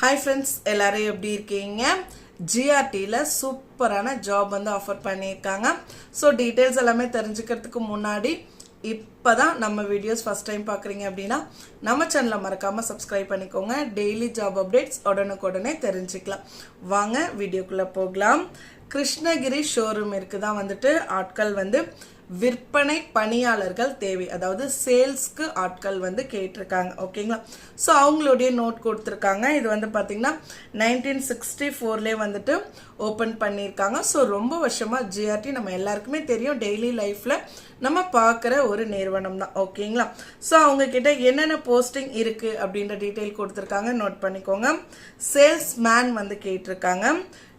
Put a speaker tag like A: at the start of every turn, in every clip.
A: Hi friends எல்லாரும் எப்படி இருக்கீங்க? ஜிஆர்டியில் சூப்பரான ஜாப் வந்து ஆஃபர் பண்ணியிருக்காங்க. ஸோ டீட்டெயில்ஸ் எல்லாமே தெரிஞ்சுக்கிறதுக்கு முன்னாடி இப்போ தான் நம்ம வீடியோஸ் ஃபஸ்ட் டைம் பார்க்குறீங்க அப்படின்னா நம்ம சேனலை மறக்காமல் சப்ஸ்கிரைப் பண்ணிக்கோங்க. டெய்லி ஜாப் அப்டேட்ஸ் உடனுக்குடனே தெரிஞ்சுக்கலாம். வாங்க வீடியோக்குள்ளே போகலாம். கிருஷ்ணகிரி ஷோரூமிற்கு தான் வந்துட்டு ஆட்கள் வந்து விற்பனை பணியாளர்கள் தேவை. அதாவது சேல்ஸ்க்கு ஆட்கள் வந்து கேட்டிருக்காங்க. ஓகேங்களா ஸோ அவங்களுடைய நோட் கொடுத்துருக்காங்க. இது வந்து பார்த்திங்கன்னா நைன்டீன் சிக்ஸ்டி ஃபோர்லேயே வந்துட்டு ஓப்பன் பண்ணியிருக்காங்க. ஸோ ரொம்ப வருஷமாக ஜிஆர்டி நம்ம எல்லாருக்குமே தெரியும். டெய்லி லைஃப்பில் நம்ம பார்க்குற ஒரு நிறுவனம் தான். ஓகேங்களா ஸோ அவங்கக்கிட்ட என்னென்ன போஸ்டிங் இருக்குது அப்படின்ற டீட்டெயில் கொடுத்துருக்காங்க. நோட் பண்ணிக்கோங்க. சேல்ஸ் மேன் வந்து கேட்டிருக்காங்க.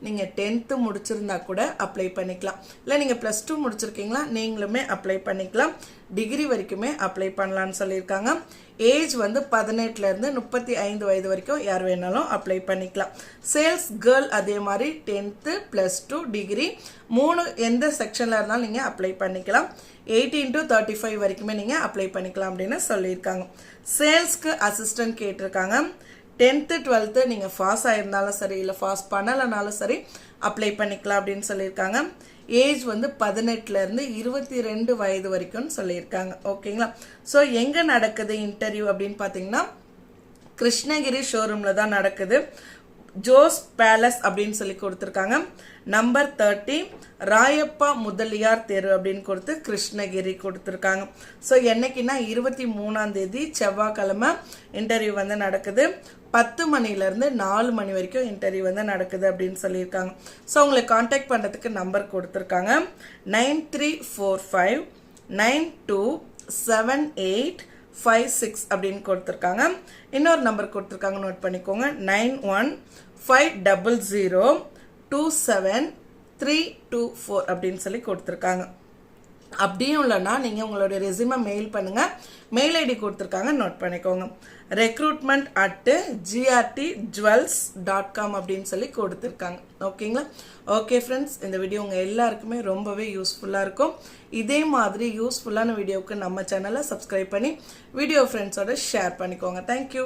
A: நீங்கள் டென்த்து முடிச்சிருந்தா கூட அப்ளை பண்ணிக்கலாம். இல்லை நீங்கள் ப்ளஸ் டூ முடிச்சிருக்கீங்களா நீங்களுமே அப்ளை பண்ணிக்கலாம். டிகிரி வரைக்குமே அப்ளை பண்ணலான்னு சொல்லியிருக்காங்க. ஏஜ் வந்து பதினெட்டுலேருந்து முப்பத்தி ஐந்து வயது வரைக்கும் யார் வேணாலும் அப்ளை பண்ணிக்கலாம். சேல்ஸ் கேர்ள் அதே மாதிரி டென்த்து ப்ளஸ் டூ டிகிரி மூணு எந்த செக்ஷனில் இருந்தாலும் நீங்கள் அப்ளை பண்ணிக்கலாம். எயிட்டீன் டு தேர்ட்டி ஃபைவ் வரைக்குமே நீங்கள் அப்ளை பண்ணிக்கலாம் அப்படின்னு சொல்லியிருக்காங்க. சேல்ஸ்க்கு அசிஸ்டன்ட் கேட்டிருக்காங்க. டென்த்து டுவெல்த்து நீங்கள் பாஸ் ஆகிருந்தாலும் சரி இல்லை பாஸ் பண்ணலைனாலும் சரி அப்ளை பண்ணிக்கலாம் அப்படின்னு சொல்லியிருக்காங்க. ஏஜ் வந்து பதினெட்டுலேருந்து இருபத்தி ரெண்டு வயது வரைக்கும்னு சொல்லியிருக்காங்க. ஓகேங்களா ஸோ எங்கே நடக்குது இன்டர்வியூ அப்படின்னு பார்த்தீங்கன்னா கிருஷ்ணகிரி ஷோரூமில் தான் நடக்குது. ஜோஸ் பேலஸ் அப்படின்னு சொல்லி கொடுத்துருக்காங்க. நம்பர் தேர்ட்டி ராயப்பா முதலியார் தெரு அப்படின்னு கொடுத்து கிருஷ்ணகிரி கொடுத்துருக்காங்க. ஸோ என்னைக்குன்னா இருபத்தி மூணாம் தேதி செவ்வாய்க்கிழமை இன்டர்வியூ வந்து நடக்குது. பத்து மணிலேருந்து நாலு மணி வரைக்கும் இன்டர்வியூ வந்து நடக்குது அப்படின்னு சொல்லியிருக்காங்க. ஸோ உங்களை காண்டாக்ட் பண்ணுறதுக்கு நம்பர் கொடுத்துருக்காங்க. Nine three four five nine two seven eight five six அப்படின்னு கொடுத்துருக்காங்க. இன்னொரு நம்பர் கொடுத்துருக்காங்க நோட் பண்ணிக்கோங்க. Nine one five double zero two seven three two four அப்படின்னு சொல்லி கொடுத்துருக்காங்க. அப்படியும் இல்லைன்னா நீங்கள் உங்களுடைய ரெசியூமை மெயில் பண்ணுங்கள் மெயில் ஐடி கொடுத்துருக்காங்க நோட் பண்ணிக்கோங்க. Recruitment at GRT jewels dot com அப்படின்னு சொல்லி கொடுத்துருக்காங்க. ஓகேங்களா? ஓகே ஃப்ரெண்ட்ஸ் இந்த வீடியோ உங்கள் எல்லாருக்குமே ரொம்பவே யூஸ்ஃபுல்லாக இருக்கும். இதே மாதிரி யூஸ்ஃபுல்லான வீடியோவுக்கு நம்ம சேனலை சப்ஸ்கிரைப் பண்ணி வீடியோ ஃப்ரெண்ட்ஸோட ஷேர் பண்ணிக்கோங்க. தேங்க்யூ